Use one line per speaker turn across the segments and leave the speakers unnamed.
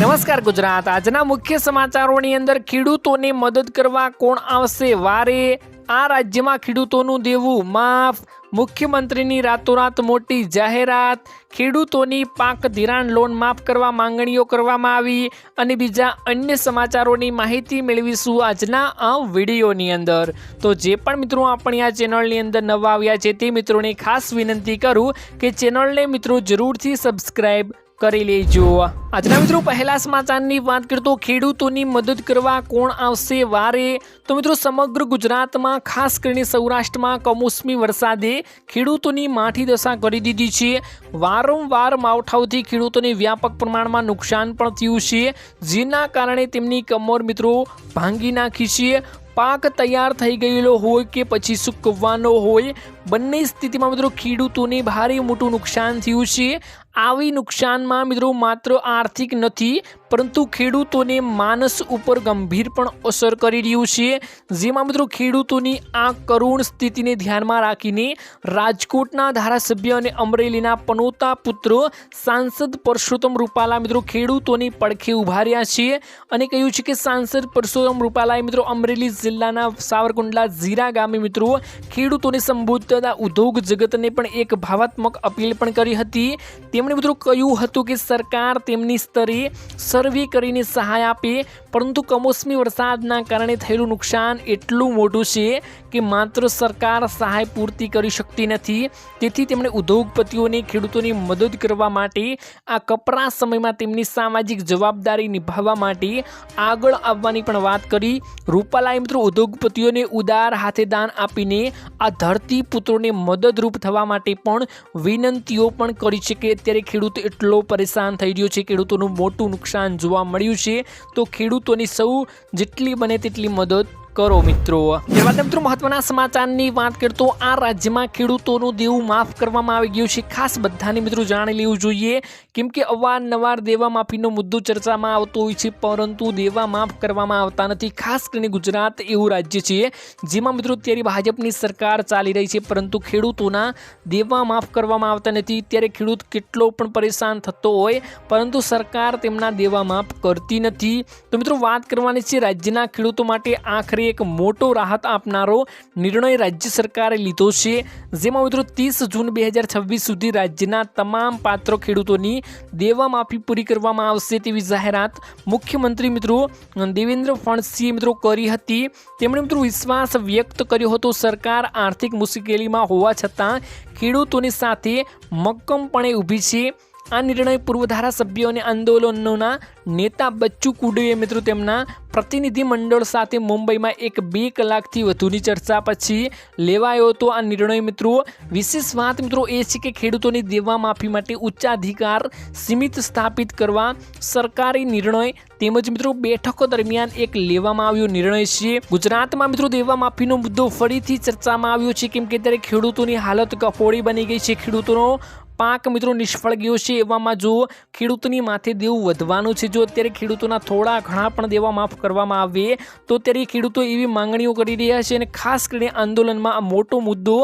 નમસ્કાર ગુજરાત. આજના મુખ્ય સમાચારોની અંદર ખેડૂતોને મદદ કરવા કોણ આવશે વારે? આ રાજ્યમાં ખેડૂતોનું દેવું માફ. મુખ્યમંત્રીની રાતોરાત મોટી જાહેરાત. ખેડૂતોની પાક ધિરાણ લોન માફ કરવા માંગણીઓ કરવામાં આવી અને બીજા અન્ય સમાચારોની માહિતી મેળવીશું આજના આ વિડીયોની અંદર. તો જે પણ મિત્રો આપણી આ ચેનલની અંદર નવા આવ્યા છે તે મિત્રોને ખાસ વિનંતી કરું કે ચેનલને મિત્રો જરૂરથી સબસ્ક્રાઈબ કરી લેજો. આજના મિત્રો પહેલા સમાચારની વાત કરતો ખેડૂતોની મદદ કરવા કોણ આવશે વારે? તો મિત્રો સમગ્ર ગુજરાતમાં, ખાસ કરીને સૌરાષ્ટ્રમાં કમોસમી વરસાદે ખેડૂતોની માઠી દશા કરી દીધી છે. વારંવાર માવઠાઓથી ખેડૂતોને વ્યાપક પ્રમાણમાં નુકસાન પણ થયું છે, જેના કારણે તેમની કમર મિત્રો ભાંગી નાખી છે. પાક તૈયાર થઈ ગયેલો હોય કે પછી સૂકવવાનો હોય, બંને સ્થિતિમાં મિત્રો ખેડૂતોને ભારે મોટું નુકસાન થયું છે. આવી નુકસાનમાં મિત્રો માત્ર આર્થિક નથી, પરંતુ ખેડૂતોને માનસ ઉપર ગંભીર પણ અસર કરી રહ્યું છે. જેમાં મિત્રો ખેડૂતોની આ કરુણ સ્થિતિને ધ્યાનમાં રાખીને રાજકોટના ધારાસભ્ય અને અમરેલીના પનોતા પુત્ર સાંસદ પરસોત્તમ રૂપાલા મિત્રો ખેડૂતોની પડખે ઊભા રહ્યા છે અને કહ્યું છે કે સાંસદ પરસોત્તમ રૂપાલાએ મિત્રો અમરેલી જિલ્લાના સાવરકુંડલા ઝીરા ગામે મિત્રો ખેડૂતોને સંબોધતા ઉદ્યોગ જગતને પણ એક ભાવાત્મક અપીલ પણ કરી હતી. તેમણે મિત્રો કહ્યું હતું કે સરકાર તેમની સ્તરે સર્વે કરીને સહાય આપે પરંતુ કમોસમી વરસાદના કારણે થયેલું નુકસાન એટલું મોટું છે કે માત્ર સરકાર સહાય પૂરતી કરી શકતી નથી. તેથી તેમણે ઉદ્યોગપતિઓને, ખેડૂતોની મદદ કરવા માટે, આ કપરા સમયમાં તેમની સામાજિક જવાબદારી નિભાવવા માટે આગળ આવવાની પણ વાત કરી. રૂપાલાએ મિત્રો ઉદ્યોગપતિઓને ઉદાર હાથે દાન આપીને આ ધરતી પુત્રોને મદદરૂપ થવા માટે પણ વિનંતીઓ પણ કરી છે કે અત્યારે ખેડૂત એટલો પરેશાન થઈ રહ્યો છે. ખેડૂતોનું મોટું નુકસાન જોવા મળ્યું છે. તો ખેડૂતોની સૌ જેટલી બને તેટલી મદદ કરો મિત્રો. ત્યારબાદ મિત્રો મહત્વના સમાચારની વાત કરતો આ રાજ્યમાં ખેડૂતોનું દેવું માફ કરવામાં આવી ગયું છે. ખાસ બધાને મિત્રો જાણી લેવું જોઈએ કેમ કે અવારનવાર દેવા માફીનો મુદ્દો ચર્ચામાં આવતો હોય છે, પરંતુ દેવા માફ કરવામાં આવતા નથી. ખાસ કરીને ગુજરાત એવું રાજ્ય છે, જેમાં મિત્રો અત્યારે ભાજપની સરકાર ચાલી રહી છે, પરંતુ ખેડૂતોના દેવા માફ કરવામાં આવતા નથી. ત્યારે ખેડૂત કેટલો પણ પરેશાન થતો હોય, પરંતુ સરકાર તેમના દેવા માફ કરતી નથી. તો મિત્રો વાત કરવાની છે રાજ્યના ખેડૂતો માટે આખરે એક મોટો રાહત આપનારો નિર્ણય રાજ્ય સરકારે લીધો છે, જેમાં મિત્રો ત્રીસ જૂન બે હજાર છવ્વીસ સુધી રાજ્યના તમામ પાત્ર ખેડૂતોની દેવા માફી પૂરી કરવામાં આવશે તેવી જાહેરાત મુખ્યમંત્રી મિત્રો દેવેન્દ્ર ફણસીએ મિત્રો કરી હતી. તેમણે મિત્રો વિશ્વાસ વ્યક્ત કર્યો હતો સરકાર આર્થિક મુશ્કેલીમાં હોવા છતાં ખેડૂતોની સાથે મક્કમપણે ઊભી છે. આ નિર્ણય પૂર્વ ધારાસભ્યો અને આંદોલનોના નેતા બચ્ચુ કુડુએ મિત્રો તેમના પ્રતિનિધિ મંડળ સાથે મુંબઈમાં એક બે કલાકથી વધુની ચર્ચા પછી લેવાયો હતો આ નિર્ણય મિત્રો. વિશેષ વાત મિત્રો એ છે કે ખેડૂતોની દેવા માફી માટે ઉચ્ચાધિકાર સીમિત સ્થાપિત કરવા સરકારી નિર્ણય તેમજ મિત્રો બેઠકો દરમિયાન એક લેવામાં આવ્યો નિર્ણય છે. ગુજરાતમાં મિત્રો દેવા માફીનો મુદ્દો ફરીથી ચર્ચામાં આવ્યો છે કેમ કે ત્યારે ખેડૂતોની હાલત કફોડી બની ગઈ છે. ખેડૂતોનો પાક મિત્રો નિષ્ફળ ગયો છે એવામાં જો ખેડૂતની માથે દેવું વધવાનું છે, જો અત્યારે ખેડૂતોના થોડા ઘણા પણ દેવા માફ કરવામાં આવે, તો ત્યારે ખેડૂતો એવી માંગણીઓ કરી રહ્યા છે અને ખાસ કરીને આંદોલનમાં આ મોટો મુદ્દો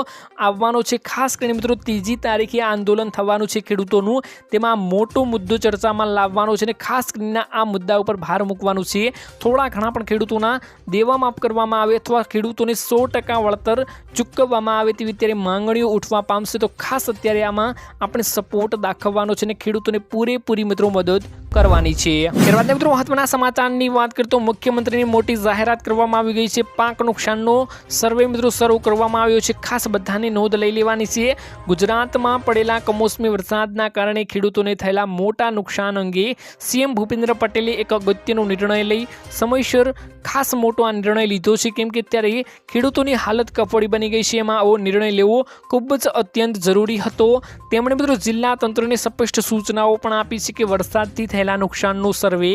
આવવાનો છે. ખાસ કરીને મિત્રો ત્રીજી તારીખે આંદોલન થવાનું છે ખેડૂતોનું. તેમાં મોટો મુદ્દો ચર્ચામાં લાવવાનો છે અને ખાસ કરીને આ મુદ્દા ઉપર ભાર મૂકવાનું છે. થોડા ઘણા પણ ખેડૂતોના દેવા માફ કરવામાં આવે અથવા ખેડૂતોને સો વળતર ચૂકવવામાં આવે તેવી અત્યારે માંગણીઓ ઉઠવા પામશે. તો ખાસ અત્યારે આમાં આપણે સપોર્ટ દાખવવાનો છે અને ખેડૂતોને પૂરેપૂરી મિત્રો મદદ કરવાની છે. ત્યારબાદ મિત્રો મહત્વના સમાચારની વાત કરતો મુખ્યમંત્રીની મોટી જાહેરાત કરવામાં આવી ગઈ છે. પાક નુકસાનનો સર્વે મિત્રો શરૂ કરવામાં આવ્યો છે. ખાસ બધાની નોંધ લઈ લેવાની છે. ગુજરાતમાં પડેલા કમોસમી વરસાદના કારણે ખેડૂતોને થયેલા મોટા નુકસાન અંગે સીએમ ભૂપેન્દ્ર પટેલે એક અગત્યનો નિર્ણય લઈ સમયસર ખાસ મોટો આ નિર્ણય લીધો છે. કેમ કે ત્યારે ખેડૂતોની હાલત કફોડી બની ગઈ છે. એમાં આવો નિર્ણય લેવો ખૂબ જ અત્યંત જરૂરી હતો. તેમણે મિત્રો જિલ્લા તંત્રને સ્પષ્ટ સૂચનાઓ પણ આપી છે કે વરસાદથી થયેલા નુકસાનનો સર્વે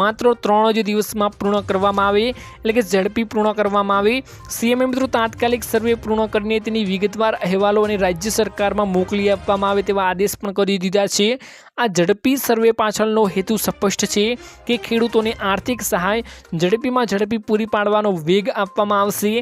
માત્ર ત્રણ જ દિવસમાં પૂર્ણ કરવામાં આવે, એટલે કે ઝડપી પૂર્ણ કરવામાં આવે. સીએમએ મિત્રો તાત્કાલિક સર્વે પૂર્ણ કરીને તેની વિગતવાર અહેવાલો અને રાજ્ય સરકારમાં મોકલી આપવામાં આવે તેવા આદેશ પણ કરી દીધા છે. આ ઝડપી સર્વે પાછળનો હેતુ સ્પષ્ટ છે કે ખેડૂતોને આર્થિક સહાય ઝડપીમાં ઝડપી પૂરી પાડવાનો વેગ આપવામાં આવશે.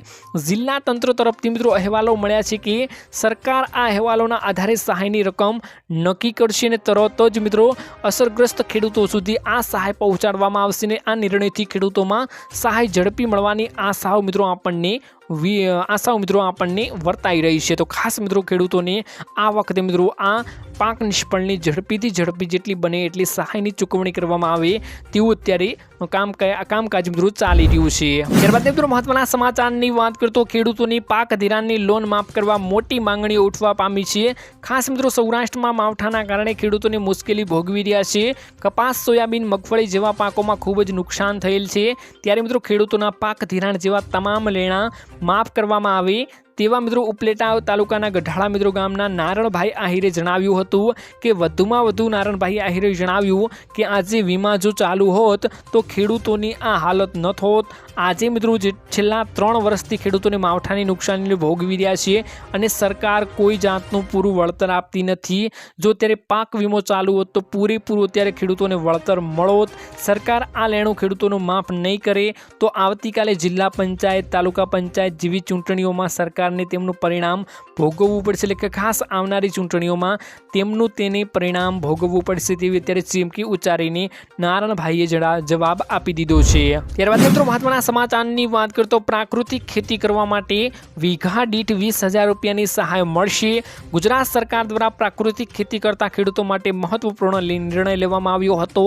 જિલ્લા તંત્ર તરફથી મિત્રો અહેવાલો મળ્યા છે કે સરકાર આ અહેવાલોના આધારે સહાયની રકમ નક્કી કરશે અને તરત જ મિત્રો અસરગ્રસ્ત ખેડૂત ખેડૂતો સુધી આ સહાય પહોંચાડવામાં આવશે ને આ નિર્ણયથી ખેડૂતોમાં સહાય ઝડપી મળવાની આશાઓ મિત્રો આપણને આશાઓ મિત્રો આપણને વર્તાઈ રહી છે. તો ખાસ મિત્રો ખેડૂતોને આ વખતે મિત્રો આ પાક નિષ્ફળની ઝડપીથી ઝડપી જેટલી બને એટલી સહાયની ચૂકવણી કરવામાં આવે તેવું અત્યારે કામ કામકાજ મિત્રો ચાલી રહ્યું છે. ત્યારબાદ મિત્રો મહત્વના સમાચારની વાત કરતો ખેડૂતોની પાક ધિરાણની લોન માફ કરવા મોટી માંગણીઓ ઉઠવા પામી છે. ખાસ મિત્રો સૌરાષ્ટ્રમાં માવઠાના કારણે ખેડૂતોને મુશ્કેલી ભોગવી રહ્યા છે. કપાસ, સોયાબીન, મગફળી જેવા પાકોમાં ખૂબ જ નુકસાન થયેલ છે. ત્યારે મિત્રો ખેડૂતોના પાક ધિરાણ જેવા તમામ લેણા માફ કરવામાં આવે. તેવા મિત્રો ઉપલેટા તાલુકાના ગઢાળા મિત્રો ગામના નારણભાઈ આહિરે જણાવ્યું હતું કે વધુમાં વધુ નારણભાઈ આહિરે જણાવ્યું કે આજે વીમા જો ચાલુ હોત તો ખેડૂતોની આ હાલત ન થોત આજે મિત્રો જે છેલ્લા ત્રણ વર્ષથી ખેડૂતોને માવઠાની નુકસાનીને ભોગવી રહ્યા છીએ અને સરકાર કોઈ જાતનું પૂરું વળતર આપતી નથી. જો ત્યારે પાક વીમો ચાલુ હોત તો પૂરેપૂરું અત્યારે ખેડૂતોને વળતર મળોત. સરકાર આ લેણું ખેડૂતોનું માફ નહીં કરે તો આવતીકાલે જિલ્લા પંચાયત, તાલુકા પંચાયત જેવી ચૂંટણીઓમાં સરકારને તેમનું પરિણામ ભોગવવું પડશે એટલે કે ખાસ આવનારી ચૂંટણીઓમાં તેમનું તેને પરિણામ ભોગવવું પડશે તેવી અત્યારે ચીમકી ઉચ્ચારીને નારણભાઈએ જડા જવાબ આપી દીધો છે. ત્યારબાદ મિત્રો મહત્વના સમાચારની વાત કરતો પ્રાકૃતિક ખેતી કરવા માટે વીઘા દીઠ વીસ હજાર રૂપિયાની સહાય મળશે. ગુજરાત સરકાર દ્વારા પ્રાકૃતિક ખેતી કરતા ખેડૂતો માટે મહત્વપૂર્ણ નિર્ણય લેવામાં આવ્યો હતો,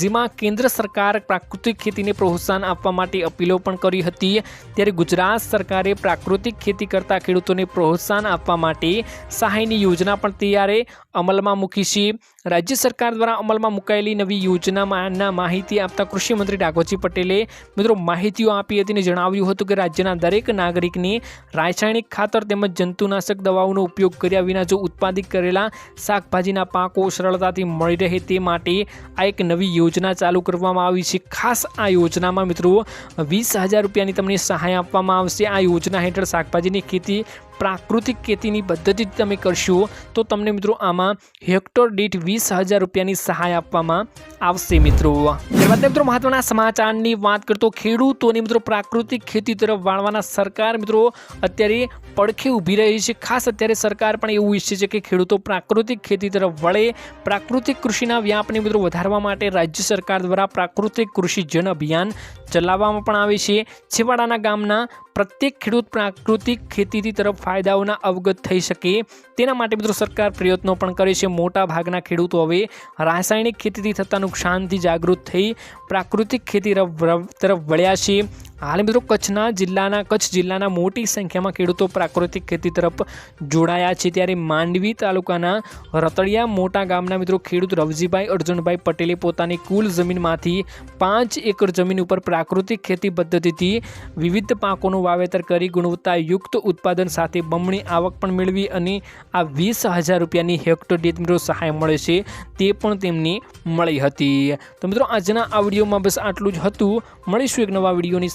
જેમાં કેન્દ્ર સરકાર પ્રાકૃતિક ખેતીને પ્રોત્સાહન આપવા માટે અપીલો પણ કરી હતી. ત્યારે ગુજરાત સરકારે પ્રાકૃતિક ખેતી કરતા ખેડૂતોને પ્રોત્સાહન આપવા માટે સહાયની યોજના પણ તૈયારે અમલમાં મૂકી છે. રાજ્ય સરકાર દ્વારા અમલમાં મુકાયેલી નવી યોજનામાંના માહિતી આપતા કૃષિમંત્રી ડાકોજી પટેલે મિત્રો માહિતીઓ આપી હતી અને જણાવ્યું હતું કે રાજ્યના દરેક નાગરિકને રાસાયણિક ખાતર તેમજ જંતુનાશક દવાઓનો ઉપયોગ કર્યા વિના જો ઉત્પાદિત કરેલા શાકભાજીના પાકો સરળતાથી મળી રહે તે માટે આ એક નવી યોજના ચાલુ કરવામાં આવી છે. ખાસ આ યોજનામાં મિત્રો વીસ હજાર રૂપિયાની તમને સહાય આપવામાં આવશે. આ યોજના હેઠળ શાકભાજીની ખેતી પ્રાકૃતિક ખેતીની પદ્ધતિ તમે કરશો, તો તમને મિત્રો આમાં હેક્ટર દીઠ વીસ હજાર રૂપિયાની સહાય આપવામાં આવશે મિત્રો. ત્યારબાદ મિત્રો મહત્વના સમાચારની વાત કરતો ખેડૂતોની મિત્રો પ્રાકૃતિક ખેતી તરફ વાળવાના સરકાર મિત્રો અત્યારે પડખે ઊભી રહી છે. ખાસ અત્યારે સરકાર પણ એવું ઈચ્છે છે કે ખેડૂતો પ્રાકૃતિક ખેતી તરફ વળે. પ્રાકૃતિક કૃષિના વ્યાપને મિત્રો વધારવા માટે રાજ્ય સરકાર દ્વારા પ્રાકૃતિક કૃષિ જન અભિયાન ચલાવવામાં પણ આવે છે. છેવાડાના ગામના પ્રત્યેક ખેડૂત પ્રાકૃતિક ખેતીથી તરફ ફાયદાઓના અવગત થઈ શકે. તેના માટે મિત્રો સરકાર પ્રયત્નો પણ કરે છે. મોટા ભાગના ખેડૂતો હવે રાસાયણિક ખેતીથી થતા નુકસાનથી જાગૃત થઈ પ્રાકૃતિક ખેતી તરફ વળ્યા છે. હાલ મિત્રો કચ્છના જિલ્લાના, કચ્છ જિલ્લાના મોટી સંખ્યામાં ખેડૂતો પ્રાકૃતિક ખેતી તરફ જોડાયા છે. ત્યારે માંડવી તાલુકાના રતળિયા મોટા ગામના મિત્રો ખેડૂત રવજીભાઈ અર્જુનભાઈ પટેલે પોતાની કુલ જમીનમાંથી પાંચ એકર જમીન ઉપર પ્રાકૃતિક ખેતી પદ્ધતિથી વિવિધ પાકોનું વાવેતર કરી ગુણવત્તાયુક્ત ઉત્પાદન સાથે બમણી આવક પણ મેળવી અને આ વીસ હજાર રૂપિયાની હેક્ટર દીઠ મિત્રો સહાય મળે છે તે પણ તેમને મળી હતી. તો મિત્રો, આજના આ વિડીયોમાં બસ આટલું જ હતું. મળીશું એક નવા વિડીયોની